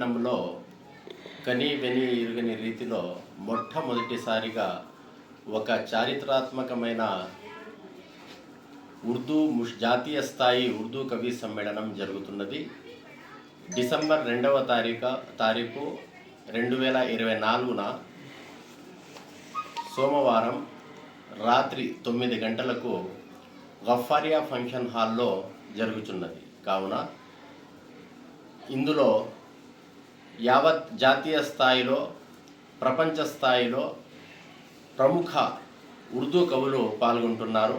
పట్టణంలో కని వెని ఇరుగని రీతిలో మొట్టమొదటిసారిగా ఒక చారిత్రాత్మకమైన ఉర్దూ ముష్ జాతీయ స్థాయి ఉర్దూ కవి సమ్మేళనం జరుగుతున్నది. డిసెంబర్ రెండవ తారీఖు తారీఖు రెండు వేల ఇరవై నాలుగున సోమవారం రాత్రి తొమ్మిది గంటలకు గఫారియా ఫంక్షన్ హాల్లో జరుగుతున్నది కావున ఇందులో యావత్ జాతీయ స్థాయిలో ప్రపంచ స్థాయిలో ప్రముఖ ఉర్దూ కవులు పాల్గొంటున్నారు.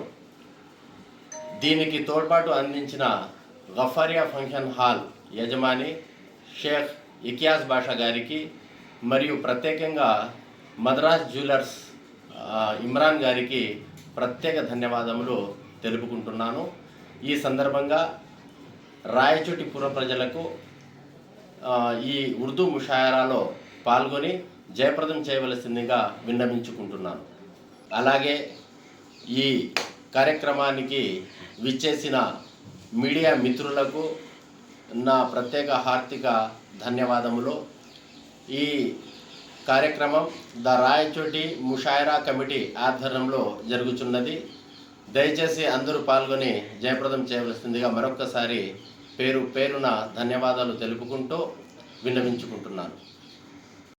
దీనికి తోడ్పాటు అందించిన గఫారియా ఫంక్షన్ హాల్ యజమాని షేఖ్ ఇకియాస్ బాషా గారికి మరియు ప్రత్యేకంగా మద్రాస్ జ్యువెలర్స్ ఇమ్రాన్ గారికి ప్రత్యేక ధన్యవాదములు తెలుపుకుంటున్నాను. ఈ సందర్భంగా రాయచోటి పుర ప్రజలకు ఈ ఉర్దూ ముషాయరాలో పాల్గొని జయప్రదం చేయవలసిందిగా విన్నవించుకుంటున్నాను. అలాగే ఈ కార్యక్రమానికి విచ్చేసిన మీడియా మిత్రులకు నా ప్రత్యేక హార్దిక ధన్యవాదములు. ఈ కార్యక్రమం ద రాయచోటి ముషాయరా కమిటీ ఆధ్వర్యంలో జరుగుతున్నది దయచేసి అందరూ పాల్గొని జయప్రదం చేయవలసిందిగా మరొక్కసారి పేరు పేరున ధన్యవాదాలు తెలుపుకుంటూ విన్నవించుకుంటున్నాను.